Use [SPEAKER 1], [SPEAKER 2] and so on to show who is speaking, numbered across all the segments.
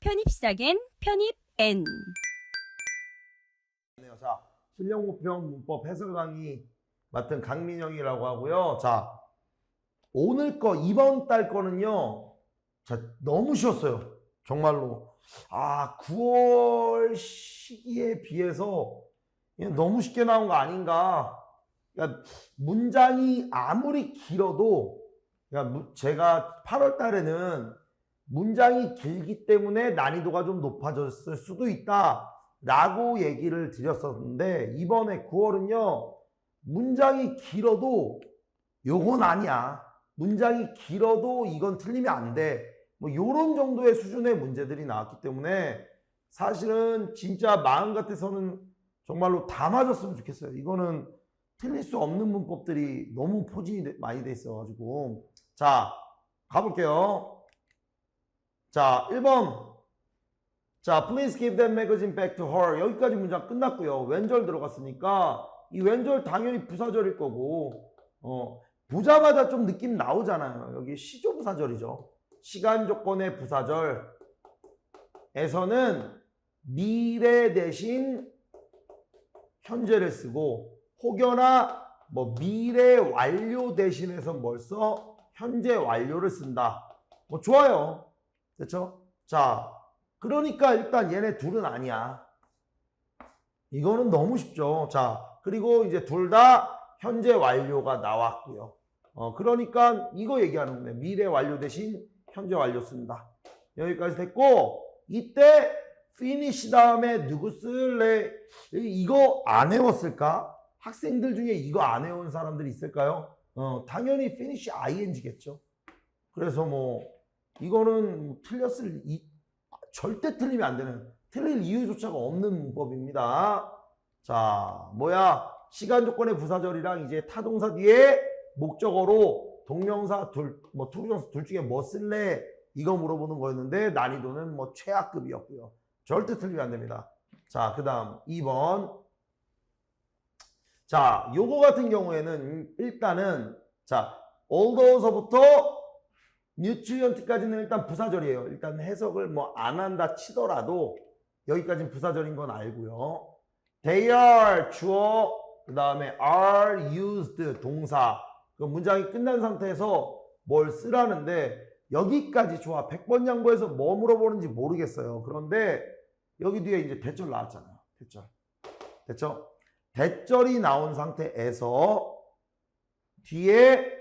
[SPEAKER 1] 편입 시작엔 편입 N.
[SPEAKER 2] 자, 실력목평 문법 해설 강의 맡은 강민영이라고 하고요. 자, 오늘 거 이번 달 거는요. 자, 너무 쉬웠어요. 정말로. 아, 9월 시기에 비해서 너무 쉽게 나온 거 아닌가. 그러니까 문장이 아무리 길어도 그러니까 무- 제가 8월 달에는 문장이 길기 때문에 난이도가 좀 높아졌을 수도 있다. 라고 얘기를 드렸었는데 이번에 9월은요 문장이 길어도 요건 아니야. 문장이 길어도 이건 틀리면 안 돼 뭐 요런 정도의 수준의 문제들이 나왔기 때문에 사실은 진짜 마음 같아서는 정말로 다 맞았으면 좋겠어요. 이거는 틀릴 수 없는 문법들이 너무 포진이 돼- 많이 돼 있어가지고. 자 가볼게요 자 1번 자, please give that magazine back to her. 여기까지 문장 끝났고요. 왼절 들어갔으니까 이 왼절 당연히 부사절일 거고 어, 보자마자 좀 느낌 나오잖아요. 여기 시조 부사절이죠. 시간 조건의 부사절에서는 미래 대신 현재를 쓰고 혹여나 뭐 미래 완료 대신해서 뭘 써? 현재 완료를 쓴다. 뭐 좋아요. 됐죠? 자, 그러니까 일단 얘네 둘은 아니야. 이거는 너무 쉽죠. 자, 그리고 이제 둘 다 현재 완료가 나왔고요. 어, 그러니까 이거 얘기하는 거네. 미래 완료 대신 현재 완료 쓴다. 여기까지 됐고, 이때 finish 다음에 누구 쓸래? 이거 안 외웠을까? 학생들 중에 이거 안 외운 사람들이 있을까요? 어, 당연히 finish ing겠죠. 그래서 뭐, 이거는 틀렸을, 이, 절대 틀리면 안 되는 틀릴 이유조차가 없는 문법입니다. 자, 뭐야? 시간 조건의 부사절이랑 이제 타동사 뒤에 목적어로 동명사 둘, 뭐 투부정사 둘 중에 뭐 쓸래? 이거 물어보는 거였는데 난이도는 뭐 최악급이었고요. 절대 틀리면 안 됩니다. 자, 그 다음 2번. 자, 요거 같은 경우에는 일단은 자, although서부터 뉴트리언트까지는 일단 부사절이에요. 일단 해석을 뭐 안 한다 치더라도 여기까지는 부사절인 건 알고요. They are 주어 그 다음에 are used 동사 그 문장이 끝난 상태에서 뭘 쓰라는데 여기까지 좋아. 100번 양보해서 뭐 물어보는지 모르겠어요. 그런데 여기 뒤에 이제 대절 나왔잖아요. 대절. 됐죠? 대절이 나온 상태에서 뒤에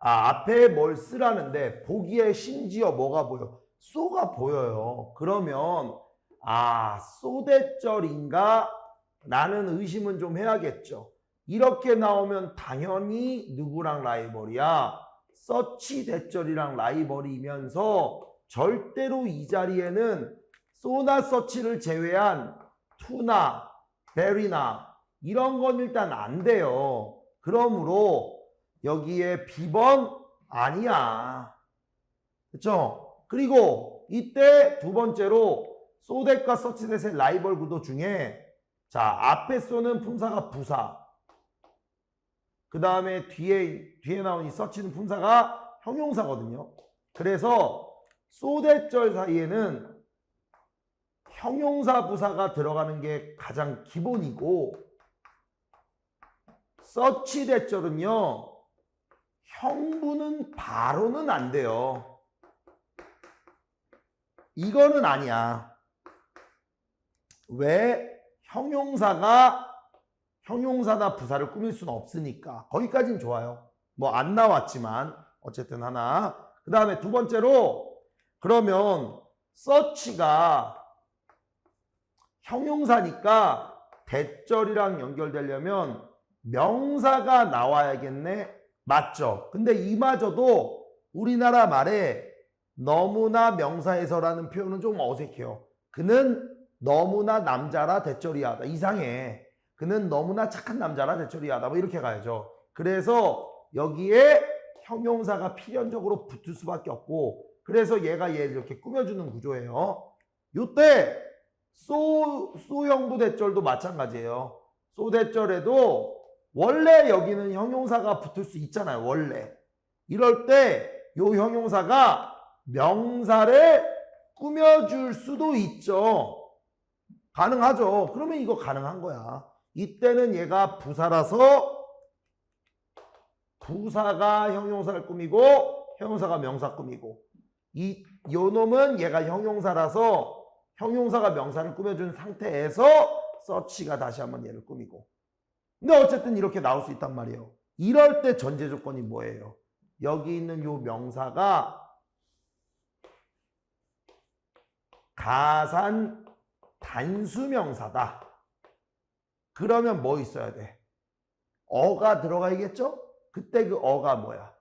[SPEAKER 2] 아, 앞에 뭘 쓰라는데 보기에 심지어 뭐가 보여? 쏘가 보여요. 그러면 아, 쏘대절인가? 라는 의심은 좀 해야겠죠. 이렇게 나오면 당연히 누구랑 라이벌이야? 서치 대절이랑 라이벌이면서 절대로 이 자리에는 쏘나 서치를 제외한 투나 베리나 이런 건 일단 안 돼요. 그러므로 여기에 B번 아니야. 그렇죠? 그리고 이때 두 번째로 소댓과 서치댓의 라이벌 구도 중에 자 앞에 쏘는 품사가 부사 그 다음에 뒤에 뒤에 나온 이 서치는 품사가 형용사거든요. 그래서 소댓절 사이에는 형용사 부사가 들어가는 게 가장 기본이고 서치 대절은요 형부는 바로는 안 돼요. 이거는 아니야. 왜? 형용사가 형용사나 부사를 꾸밀 수는 없으니까. 거기까지는 좋아요. 뭐 안 나왔지만 어쨌든 하나. 그 다음에 두 번째로 그러면 서치가 형용사니까 대절이랑 연결되려면 명사가 나와야겠네. 맞죠? 근데 이마저도 우리나라 말에 너무나 명사에서라는 표현은 좀 어색해요. 그는 너무나 남자라 대절이하다. 이상해. 그는 너무나 착한 남자라 대절이하다. 뭐 이렇게 가야죠. 그래서 여기에 형용사가 필연적으로 붙을 수밖에 없고 그래서 얘가 얘를 이렇게 꾸며주는 구조예요. 요때 소, 소형부 대절도 마찬가지예요. 소 대절에도 원래 여기는 형용사가 붙을 수 있잖아요. 원래. 이럴 때 요 형용사가 명사를 꾸며줄 수도 있죠. 가능하죠. 그러면 이거 가능한 거야. 이때는 얘가 부사라서 부사가 형용사를 꾸미고 형용사가 명사 꾸미고 이 요놈은 얘가 형용사라서 형용사가 명사를 꾸며준 상태에서 서치가 다시 한번 얘를 꾸미고 근데 어쨌든 이렇게 나올 수 있단 말이에요. 이럴 때 전제 조건이 뭐예요? 여기 있는 요 명사가 가산 단수명사다. 그러면 뭐 있어야 돼? 어가 들어가야겠죠? 그때 그 어가 뭐야?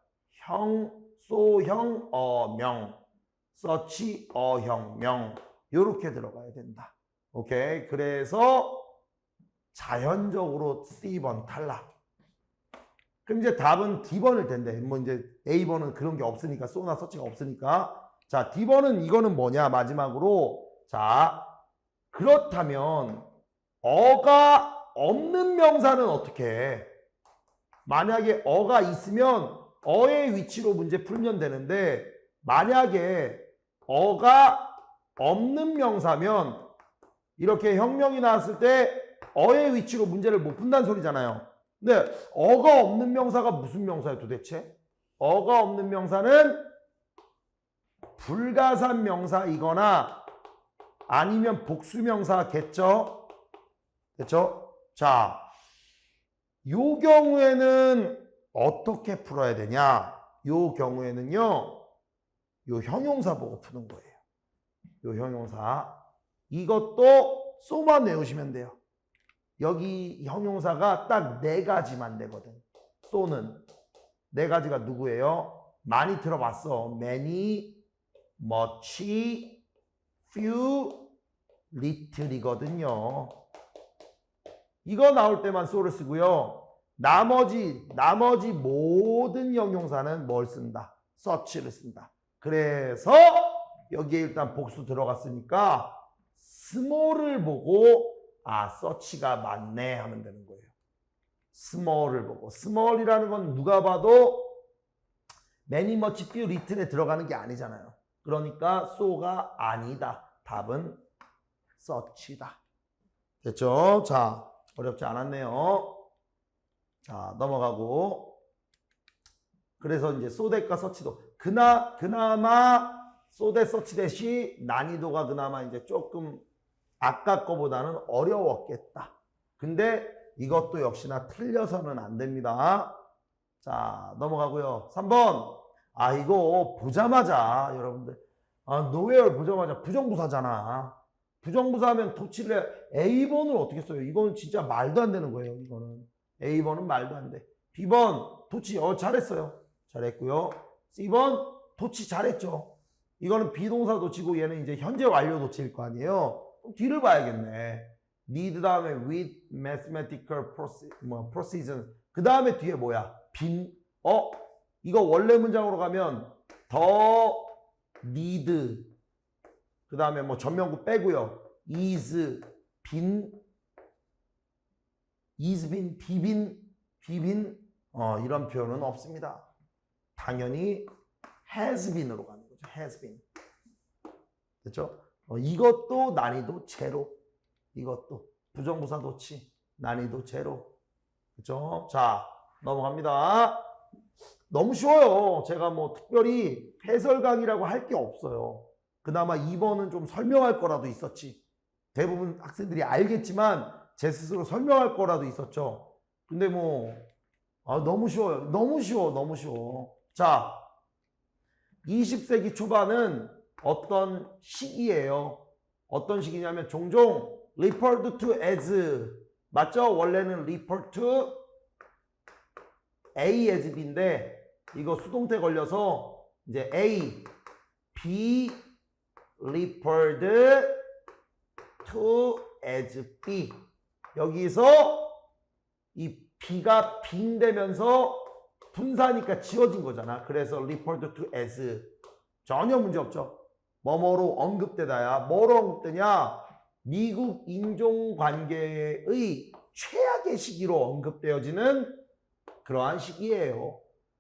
[SPEAKER 2] 형, 소형, 어명, 서치, 어형, 명. 요렇게 들어가야 된다. 오케이. 그래서 자연적으로 C번 탈락. 그럼 이제 답은 D번일 텐데, 뭐 이제 A번은 그런 게 없으니까, 쏘나 서치가 없으니까. 자, D번은 이거는 뭐냐, 마지막으로. 자, 그렇다면, 어가 없는 명사는 어떻게 해? 만약에 어가 있으면 어의 위치로 문제 풀면 되는데, 만약에 어가 없는 명사면, 이렇게 혁명이 나왔을 때 어의 위치로 문제를 못 푼다는 소리잖아요. 근데 어가 없는 명사가 무슨 명사예요 도대체? 어가 없는 명사는 불가산 명사이거나 아니면 복수 명사겠죠? 됐죠? 자, 요 경우에는 어떻게 풀어야 되냐? 요 경우에는요, 요 형용사 보고 푸는 거예요. 요 형용사. 이것도 쏘만 외우시면 돼요. 여기 형용사가 딱 네 가지만 되거든. 쏘는 네 가지가 누구예요? 많이 들어봤어. many, much, few, little이거든요. 이거 나올 때만 쏘를 쓰고요. 나머지 나머지 모든 형용사는 뭘 쓴다? such를 쓴다. 그래서 여기에 일단 복수 들어갔으니까 small을 보고 아, 서치가 맞네 하면 되는 거예요. small을 보고. small이라는 건 누가 봐도 many, few, little에 들어가는 게 아니잖아요. 그러니까 so가 아니다. 답은 서치다. 됐죠? 자, 어렵지 않았네요. 자, 넘어가고. 그래서 이제 소댓과 서치도 그나 그나마 소대 서치 대시 난이도가 그나마 이제 조금 아까 거보다는 어려웠겠다. 근데 이것도 역시나 틀려서는 안 됩니다. 자, 넘어가고요. 3번. 아, 이거 보자마자 여러분들. 아, 노웨얼 보자마자 부정부사잖아. 부정부사하면 도치를 A번을 어떻게 써요? 이건 진짜 말도 안 되는 거예요. 이거는. A번은 말도 안 돼. B번 도치 어 잘했어요. 잘했고요. C번 도치 잘했죠. 이거는 비동사 도치고 얘는 이제 현재 완료 도치일 거 아니에요. 뒤를 봐야겠네. need 다음에 with mathematical proce- 뭐, precision. 그 다음에 뒤에 뭐야? 빈, 어? 이거 원래 문장으로 가면 더 need. 그 다음에 뭐 전명구 빼고요. is, 빈, is 빈, 비빈, 비빈. 어, 이런 표현은 없습니다. 당연히 has been으로 가는 거죠. has been. 됐죠? 어, 이것도 난이도 제로. 이것도 부정부사 도치 난이도 제로. 그죠? 자 넘어갑니다. 너무 쉬워요. 제가 뭐 특별히 해설 강의라고 할 게 없어요. 그나마 2번은 좀 설명할 거라도 있었지. 대부분 학생들이 알겠지만 제 스스로 설명할 거라도 있었죠. 근데 뭐 아, 너무 쉬워요. 너무 쉬워. 너무 쉬워. 자 20세기 초반은 어떤 시기예요. 어떤 시기냐면 종종 referred to as 맞죠? 원래는 refer to A as B인데 이거 수동태 걸려서 이제 A, B referred to as B 여기서 이 B가 빈되면서 분사니까 지워진 거잖아. 그래서 referred to as 전혀 문제 없죠. 뭐뭐로 언급되다야. 뭐로 언급되냐? 미국 인종관계의 최악의 시기로 언급되어지는 그러한 시기예요.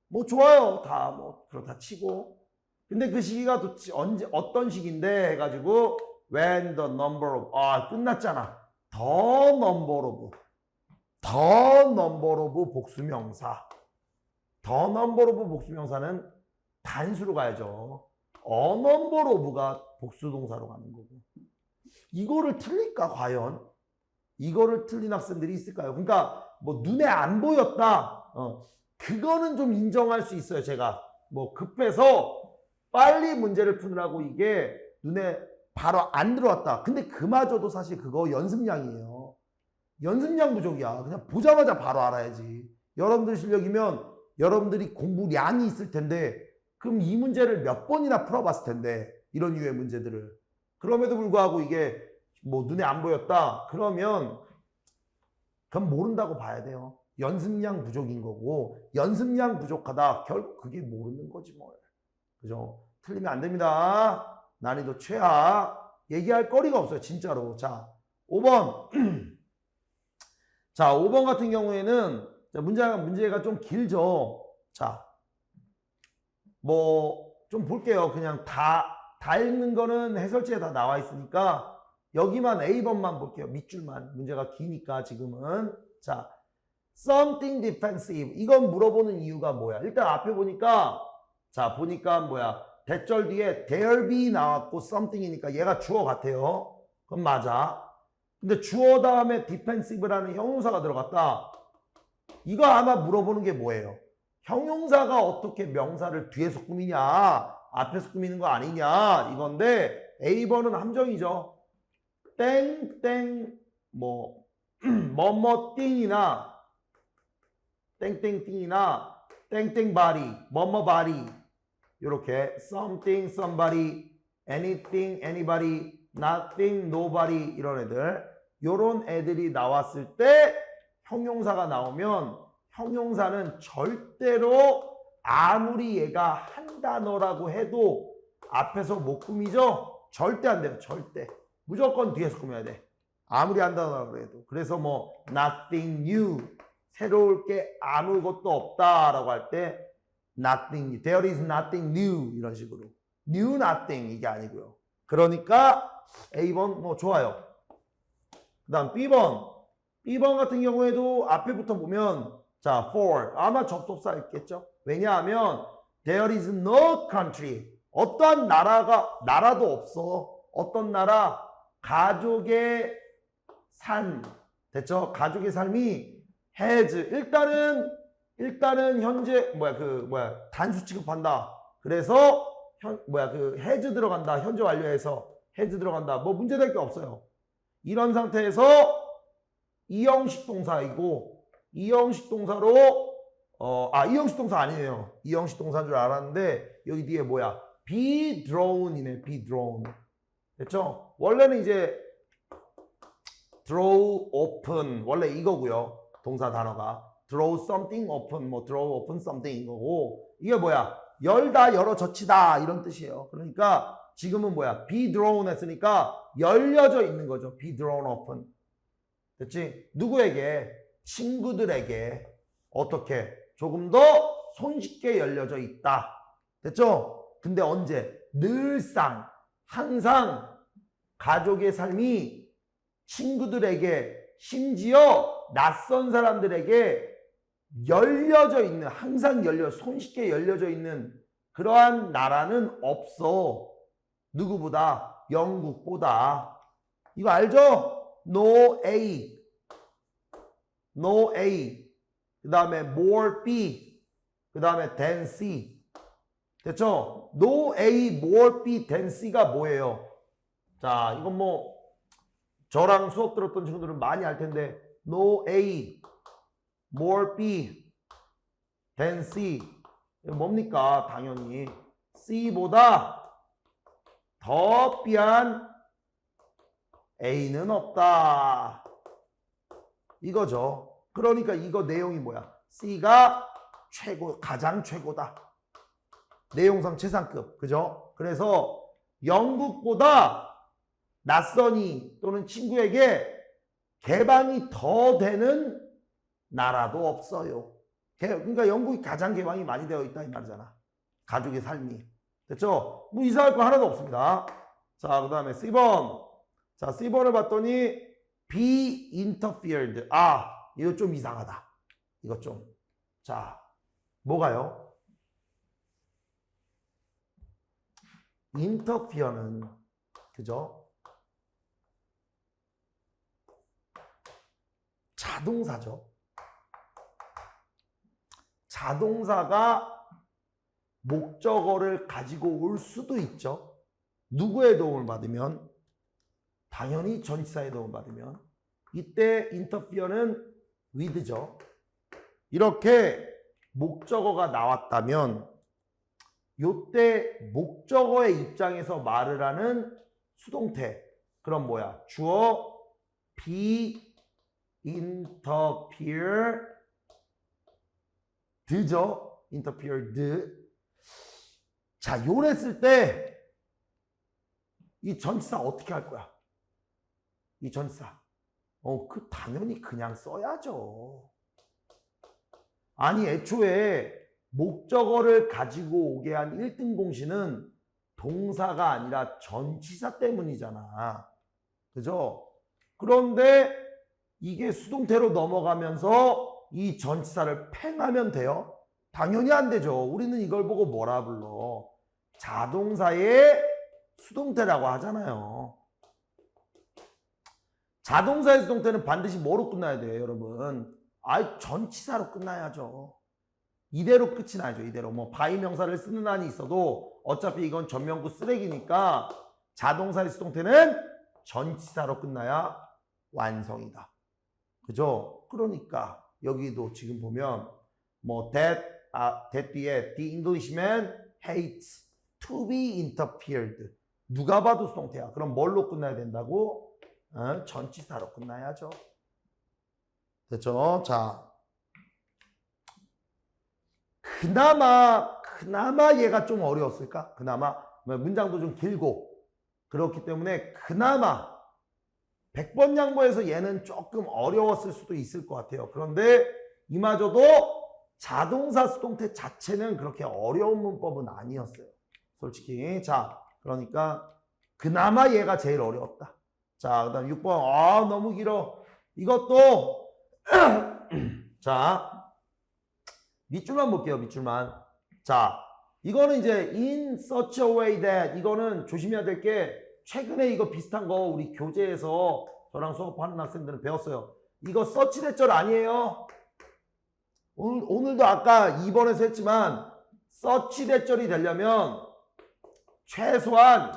[SPEAKER 2] 뭐 좋아요. 다 뭐 그렇다 치고. 근데 그 시기가 도대체 언제 어떤 시기인데 해가지고 when the number of 아 끝났잖아. the number of the number of 복수명사. the number of 복수명사는 단수로 가야죠. A number of가 복수동사로 가는 거고. 이거를 틀릴까 과연? 이거를 틀린 학생들이 있을까요? 그러니까 뭐 눈에 안 보였다. 어, 그거는 좀 인정할 수 있어요. 제가 뭐 급해서 빨리 문제를 푸느라고 이게 눈에 바로 안 들어왔다. 근데 그마저도 사실 그거 연습량이에요. 연습량 부족이야. 그냥 보자마자 바로 알아야지. 여러분들 실력이면 여러분들이 공부량이 있을 텐데 그럼 이 문제를 몇 번이나 풀어봤을 텐데 이런 유의 문제들을. 그럼에도 불구하고 이게 뭐 눈에 안 보였다. 그러면 그건 모른다고 봐야 돼요. 연습량 부족인 거고 연습량 부족하다. 결국 그게 모르는 거지 뭘. 그죠? 틀리면 안 됩니다. 난이도 최하 얘기할 거리가 없어요 진짜로. 자 5번. 자 5번 같은 경우에는 자, 문제가 문제가 좀 길죠. 자 뭐 좀 볼게요. 그냥 다, 다 읽는 거는 해설지에 다 나와 있으니까 여기만 A번만 볼게요. 밑줄만. 문제가 기니까 지금은. 자, something defensive. 이건 물어보는 이유가 뭐야? 일단 앞에 보니까 자, 보니까 뭐야? 대절 뒤에 there be 나왔고 something이니까 얘가 주어 같아요. 그럼 맞아. 근데 주어 다음에 defensive라는 형용사가 들어갔다. 이거 아마 물어보는 게 뭐예요? 형용사가 어떻게 명사를 뒤에서 꾸미냐, 앞에서 꾸미는 거 아니냐, 이건데, A번은 함정이죠. 땡, 땡, 뭐, 뭐뭐 띵이나, 땡땡 띵이나, 땡땡 바리, 뭐뭐 바리, 요렇게, something, somebody, anything, anybody, nothing, nobody, 이런 애들. 요런 애들이 나왔을 때, 형용사가 나오면, 형용사는 절대로 아무리 얘가 한 단어라고 해도 앞에서 못 꾸미죠? 절대 안 돼요. 절대. 무조건 뒤에서 꾸며야 돼. 아무리 한 단어라고 해도. 그래서 뭐 nothing new 새로울 게 아무것도 없다라고 할 때 nothing there is nothing new 이런 식으로. new nothing 이게 아니고요. 그러니까 A번 뭐 좋아요. 그다음 B번. B번 같은 경우에도 앞에부터 보면 자, for 아마 접속사 있겠죠. 왜냐하면 there is no country 어떠한 나라가 나라도 없어. 어떤 나라 가족의 삶 됐죠? 가족의 삶이 has 일단은 일단은 현재 뭐야 그 뭐야 단수 취급한다. 그래서 현 뭐야 그 has 들어간다. 현재 완료해서 has 들어간다. 뭐 문제될 게 없어요. 이런 상태에서 이형식 동사이고 이형식 동사로 어, 아 이형식 동사 아니에요. 이형식 동사인 줄 알았는데 여기 뒤에 뭐야? be drawn이네. be drawn. 됐죠? 원래는 이제 draw open 원래 이거고요. 동사 단어가 draw something open 뭐 draw open something 이거고 이게 뭐야? 열다 열어 젖히다 이런 뜻이에요. 그러니까 지금은 뭐야? be drawn 했으니까 열려져 있는 거죠. be drawn open. 됐지? 누구에게? 친구들에게 어떻게 조금 더 손쉽게 열려져 있다. 됐죠? 근데 언제? 늘상, 항상 가족의 삶이 친구들에게 심지어 낯선 사람들에게 열려져 있는, 항상 열려, 손쉽게 열려져 있는 그러한 나라는 없어. 누구보다? 영국보다. 이거 알죠? No A. no A, 그 다음에 more B, 그 다음에 than C. 됐죠? no A, more B, than C가 뭐예요? 자, 이건 뭐 저랑 수업 들었던 친구들은 많이 알 텐데 no A, more B, than C. 뭡니까? 당연히 C보다 더 B한 A는 없다. 이거죠. 그러니까 이거 내용이 뭐야? C가 최고, 가장 최고다. 내용상 최상급. 그죠? 그래서 영국보다 낯선이 또는 친구에게 개방이 더 되는 나라도 없어요. 개- 그러니까 영국이 가장 개방이 많이 되어 있다 이 말이잖아. 가족의 삶이. 됐죠? 뭐 이상할 거 하나도 없습니다. 자, 그 다음에 C번. 자, C번을 봤더니 be interfered. 아, 이거 좀 이상하다. 이거 좀. 자, 뭐가요? interfere는 그죠? 자동사죠. 자동사가 목적어를 가지고 올 수도 있죠. 누구의 도움을 받으면? 당연히 전치사의 도움을 받으면. 이때 interfere는 with죠. 이렇게 목적어가 나왔다면 요때 목적어의 입장에서 말을 하는 수동태. 그럼 뭐야? 주어 be interfere 드죠? interfered. 자, 요랬을 때 이 전치사 어떻게 할 거야? 이 전치사. 어, 그 당연히 그냥 써야죠. 아니, 애초에 목적어를 가지고 오게 한 1등 공시는 동사가 아니라 전치사 때문이잖아. 그죠? 그런데 이게 수동태로 넘어가면서 이 전치사를 팽하면 돼요? 당연히 안 되죠. 우리는 이걸 보고 뭐라 불러? 자동사의 수동태라고 하잖아요. 자동사의 수동태는 반드시 뭐로 끝나야 돼요, 여러분? 아, 전치사로 끝나야죠. 이대로 끝이 나죠, 이대로. 뭐, 바이 명사를 쓰는 한이 있어도 어차피 이건 전명구 쓰레기니까 자동사의 수동태는 전치사로 끝나야 완성이다. 그죠? 그러니까 여기도 지금 보면 뭐 that 아 that 뒤에 the Englishman hates to be interfered. 누가 봐도 수동태야. 그럼 뭘로 끝나야 된다고? 어? 전치사로 끝나야죠. 됐죠? 자. 그나마 그나마 얘가 좀 어려웠을까? 그나마 뭐 문장도 좀 길고 그렇기 때문에 그나마 100번 양보해서 얘는 조금 어려웠을 수도 있을 것 같아요. 그런데 이마저도 자동사 수동태 자체는 그렇게 어려운 문법은 아니었어요. 솔직히. 자, 그러니까 그나마 얘가 제일 어려웠다. 자, 그 다음 6번. 아, 너무 길어. 이것도 자, 밑줄만 볼게요. 밑줄만. 자, 이거는 이제 in such a way that 이거는 조심해야 될 게 최근에 이거 비슷한 거 우리 교재에서 저랑 수업하는 학생들은 배웠어요. 이거 서치 대절 아니에요. 오늘, 오늘도 아까 2번에서 했지만 서치 대절이 되려면 최소한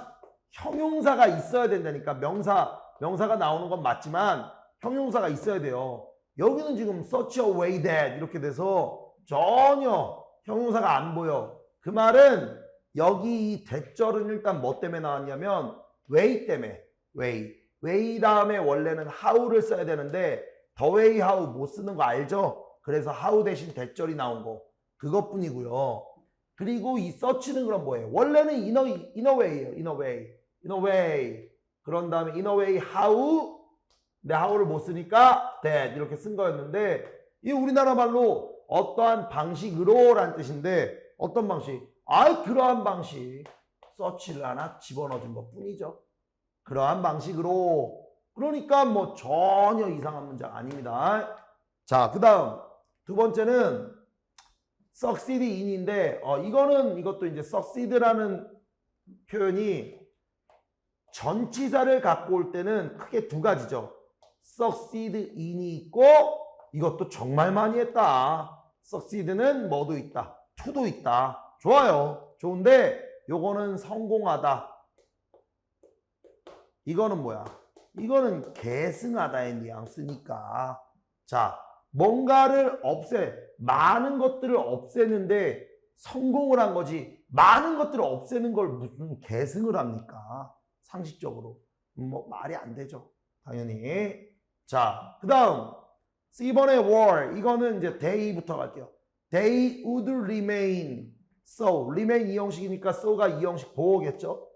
[SPEAKER 2] 형용사가 있어야 된다니까 명사 명사가 나오는 건 맞지만 형용사가 있어야 돼요. 여기는 지금 such a way that 이렇게 돼서 전혀 형용사가 안 보여. 그 말은 여기 이 대절은 일단 뭐 때문에 나왔냐면 way 때문에 way way 다음에 원래는 how를 써야 되는데 the way how 못 쓰는 거 알죠? 그래서 how 대신 대절이 나온 거 그것뿐이고요. 그리고 이 search는 그럼 뭐예요? 원래는 in a, in a way예요. in a way. In a way. 그런 다음에 in a way how 근데 how를 못 쓰니까 that 이렇게 쓴 거였는데 이 우리나라 말로 어떠한 방식으로 라는 뜻인데 어떤 방식? 아이 그러한 방식 서치를 하나 집어넣어준 것 뿐이죠. 그러한 방식으로 그러니까 뭐 전혀 이상한 문장 아닙니다. 자, 그 다음 두 번째는 succeed in인데 어, 이거는 이것도 이제 succeed라는 표현이 전치사를 갖고 올 때는 크게 두 가지죠. succeed in이 있고 이것도 정말 많이 했다. succeed는 뭐도 있다. to도 있다. 좋아요. 좋은데 요거는 성공하다. 이거는 뭐야? 이거는 계승하다의 뉘앙스니까. 자, 뭔가를 없애, 많은 것들을 없애는데 성공을 한 거지. 많은 것들을 없애는 걸 무슨 계승을 합니까? 상식적으로. 뭐, 말이 안 되죠. 당연히. 자, 그 다음. C번의 war. 이거는 이제 day부터 갈게요. They would remain so. remain 이형식이니까 so가 이형식 보호겠죠?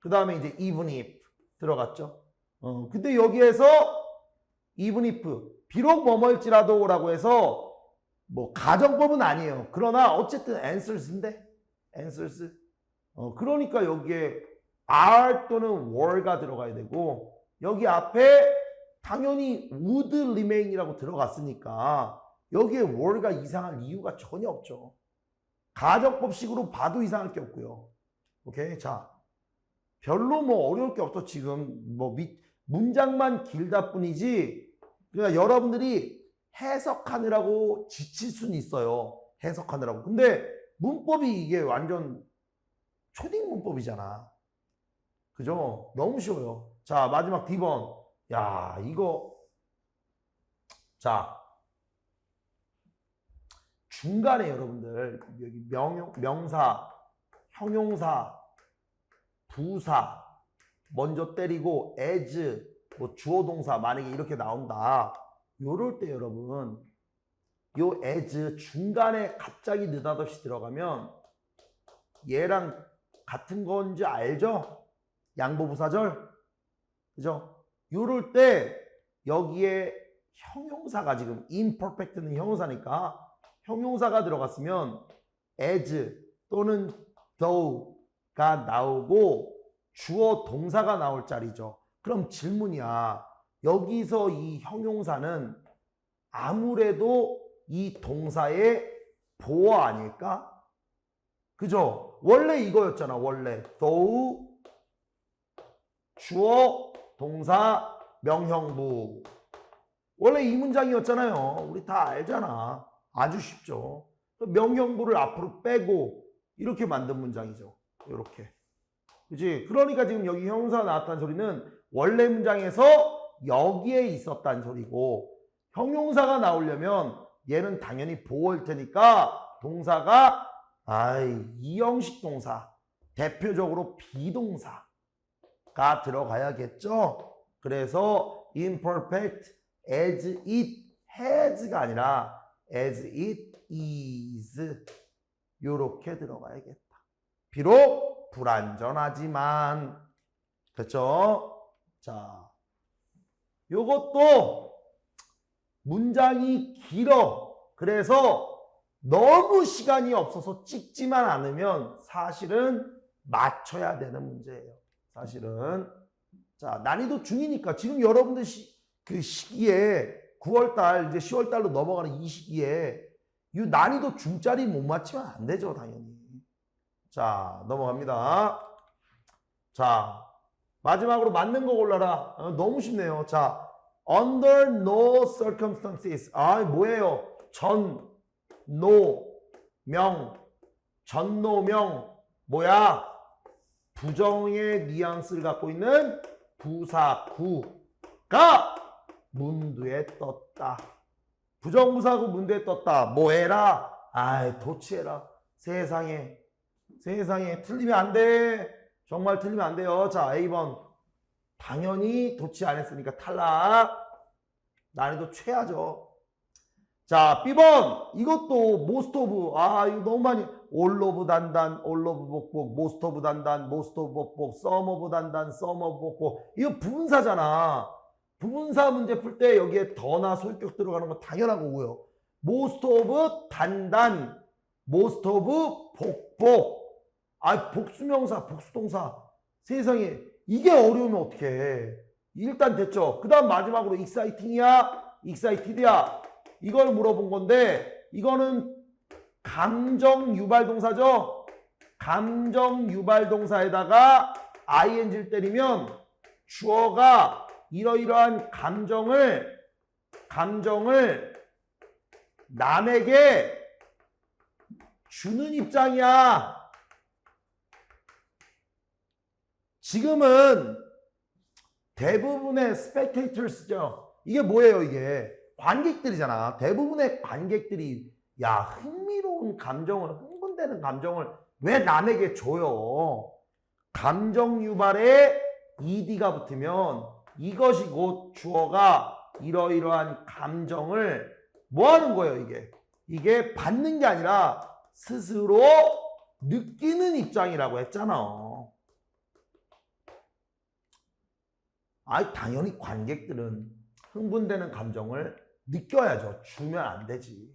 [SPEAKER 2] 그 다음에 이제 even if 들어갔죠? 어, 근데 여기에서 even if 비록 뭐뭐일지라도 라고 해서 뭐 가정법은 아니에요. 그러나 어쨌든 answers인데 answers 어, 그러니까 여기에 are 또는 were가 들어가야 되고 여기 앞에 당연히 would remain이라고 들어갔으니까 여기에 were가 이상할 이유가 전혀 없죠. 가정법식으로 봐도 이상할 게 없고요. 오케이 자 별로 뭐 어려울 게 없어 지금 뭐 밑, 문장만 길다 뿐이지 그러니까 여러분들이 해석하느라고 지칠 수는 있어요. 해석하느라고. 근데 문법이 이게 완전 초딩 문법이잖아. 그죠? 너무 쉬워요. 자, 마지막 D번. 야, 이거. 자. 중간에 여러분들, 여기 명, 명사, 형용사, 부사, 먼저 때리고, as, 뭐 주어 동사, 만약에 이렇게 나온다. 요럴 때 여러분, 요 as 중간에 갑자기 느닷없이 들어가면 얘랑 같은 건지 알죠? 양보부사절. 그죠? 요럴 때 여기에 형용사가 지금 imperfect는 형용사니까 형용사가 들어갔으면 as 또는 though가 나오고 주어 동사가 나올 자리죠. 그럼 질문이야. 여기서 이 형용사는 아무래도 이 동사의 보어 아닐까? 그죠? 원래 이거였잖아. 원래 though 주어 동사 명형부 원래 이 문장이었잖아요. 우리 다 알잖아. 아주 쉽죠. 명형부를 앞으로 빼고 이렇게 만든 문장이죠. 이렇게. 그지? 그러니까 지금 여기 형용사가 나왔다는 소리는 원래 문장에서 여기에 있었다는 소리고 형용사가 나오려면 얘는 당연히 보호일 테니까 동사가 아이 이형식 동사 대표적으로 비동사 가 들어가야겠죠. 그래서 imperfect as it has가 아니라 as it is 요렇게 들어가야겠다. 비록 불완전하지만 됐죠? 자, 요것도 문장이 길어. 그래서 너무 시간이 없어서 찍지만 않으면 사실은 맞춰야 되는 문제예요. 사실은. 자, 난이도 중이니까 지금 여러분들 시, 그 시기에 9월달, 이제 10월달로 넘어가는 이 시기에 이 난이도 중짜리 못 맞추면 안 되죠, 당연히. 자, 넘어갑니다. 자, 마지막으로 맞는 거 골라라. 어, 너무 쉽네요. 자, under no circumstances. 아, 뭐예요? 전, 노, 명, 전노명. 뭐야? 부정의 뉘앙스를 갖고 있는 부사구가 문두에 떴다. 부정부사구 문두에 떴다. 뭐 해라? 아이, 도치해라. 세상에. 세상에. 틀리면 안 돼. 정말 틀리면 안 돼요. 자, A번. 당연히 도치 안 했으니까 탈락. 난이도 최하죠. 자, B번. 이것도 most of. 아, 이거 너무 많이. all of 단단, all of 복복, most of 단단, most of 복복, some of 단단, some of 복복. 이거 부분사잖아. 부분사 문제 풀 때 여기에 더나 소유격 들어가는 건 당연한 거고요. most of 단단, most of 복복. 아, 복수명사, 복수동사. 세상에 이게 어려우면 어떡해. 일단 됐죠. 그 다음 마지막으로 exciting이야? excited야? 이걸 물어본 건데 이거는 감정 유발 동사죠. 감정 유발 동사에다가 ing를 때리면 주어가 이러이러한 감정을 감정을 남에게 주는 입장이야. 지금은 대부분의 spectators죠. 이게 뭐예요, 이게? 관객들이잖아. 대부분의 관객들이 야, 흥미로운 감정을, 흥분되는 감정을 왜 남에게 줘요? 감정 유발에 ed가 붙으면 이것이 곧 주어가 이러이러한 감정을 뭐 하는 거예요, 이게? 이게 받는 게 아니라 스스로 느끼는 입장이라고 했잖아. 아, 당연히 관객들은 흥분되는 감정을 느껴야죠. 주면 안 되지.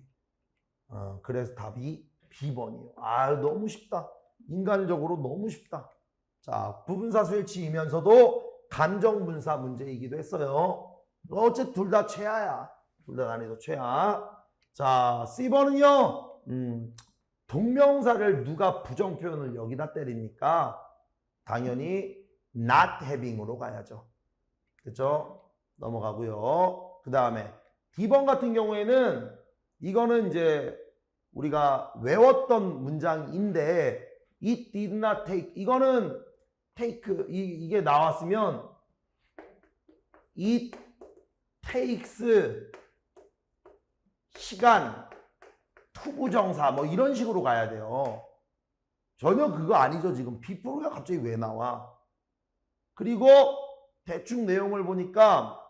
[SPEAKER 2] 어, 그래서 답이 B번이에요. 아, 너무 쉽다. 인간적으로 너무 쉽다. 자, 부분사수일치이면서도 감정분사 문제이기도 했어요. 어째 둘다 최하야. 둘 다 난이도 최하. 자, C번은요, 음, 동명사를 누가 부정 표현을 여기다 때립니까? 당연히 not having으로 가야죠. 그죠? 넘어가고요. 그 다음에 D번 같은 경우에는 이거는 이제 우리가 외웠던 문장인데 it did not take 이거는 take 이, 이게 나왔으면 it takes 시간 투부정사 뭐 이런 식으로 가야 돼요. 전혀 그거 아니죠 지금 before가 갑자기 왜 나와? 그리고 대충 내용을 보니까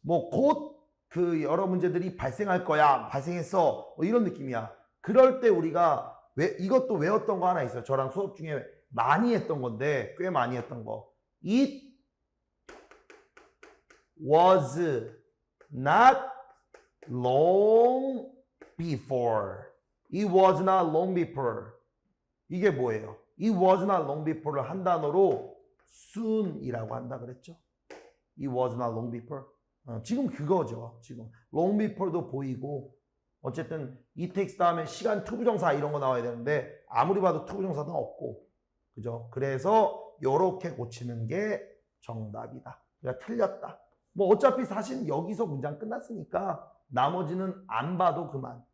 [SPEAKER 2] 뭐곧 그 여러 문제들이 발생할 거야 발생했어 뭐 이런 느낌이야. 그럴 때 우리가 왜 이것도 외웠던 거 하나 있어요. 저랑 수업 중에 많이 했던 건데 꽤 많이 했던 거. It was not long before. It was not long before. 이게 뭐예요? It was not long before를 한 단어로 soon이라고 한다 그랬죠? It was not long before. 어, 지금 그거죠. 지금 long before도 보이고 어쨌든 it takes 다음에 시간 투부정사 이런 거 나와야 되는데 아무리 봐도 투부정사는 없고 그죠? 그래서 요렇게 고치는 게 정답이다. 그러니까 틀렸다. 뭐 어차피 사실 여기서 문장 끝났으니까 나머지는 안 봐도 그만.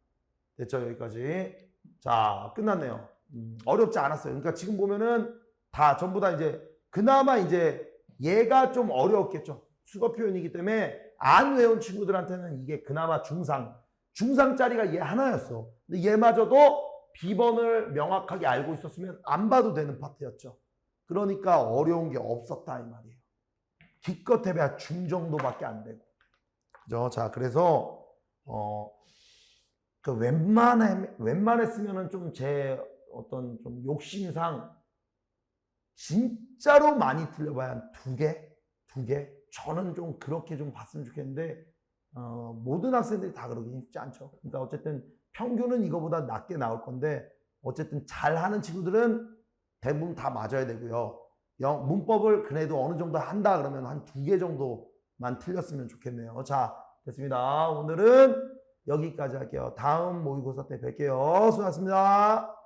[SPEAKER 2] 됐죠? 여기까지. 자, 끝났네요. 음, 어렵지 않았어요. 그러니까 지금 보면은 다 전부 다 이제 그나마 이제 얘가 좀 어려웠겠죠. 수거 표현이기 때문에 안 외운 친구들한테는 이게 그나마 중상. 중상짜리가 얘 하나였어. 근데 얘마저도 비번을 명확하게 알고 있었으면 안 봐도 되는 파트였죠. 그러니까 어려운 게 없었다 이 말이에요. 기껏 해봐야 중 정도밖에 안 되고. 그죠? 자, 그래서 어, 그 웬만해 웬만했으면은 좀 제 어떤 좀 욕심상 진짜로 많이 틀려봐야 한 두 개, 두 개. 저는 좀 그렇게 좀 봤으면 좋겠는데 어, 모든 학생들이 다 그러기 쉽지 않죠. 그러니까 어쨌든 평균은 이거보다 낮게 나올 건데 어쨌든 잘하는 친구들은 대부분 다 맞아야 되고요. 영, 문법을 그래도 어느 정도 한다 그러면 한 두 개 정도만 틀렸으면 좋겠네요. 자, 됐습니다. 오늘은 여기까지 할게요. 다음 모의고사 때 뵐게요. 수고하셨습니다.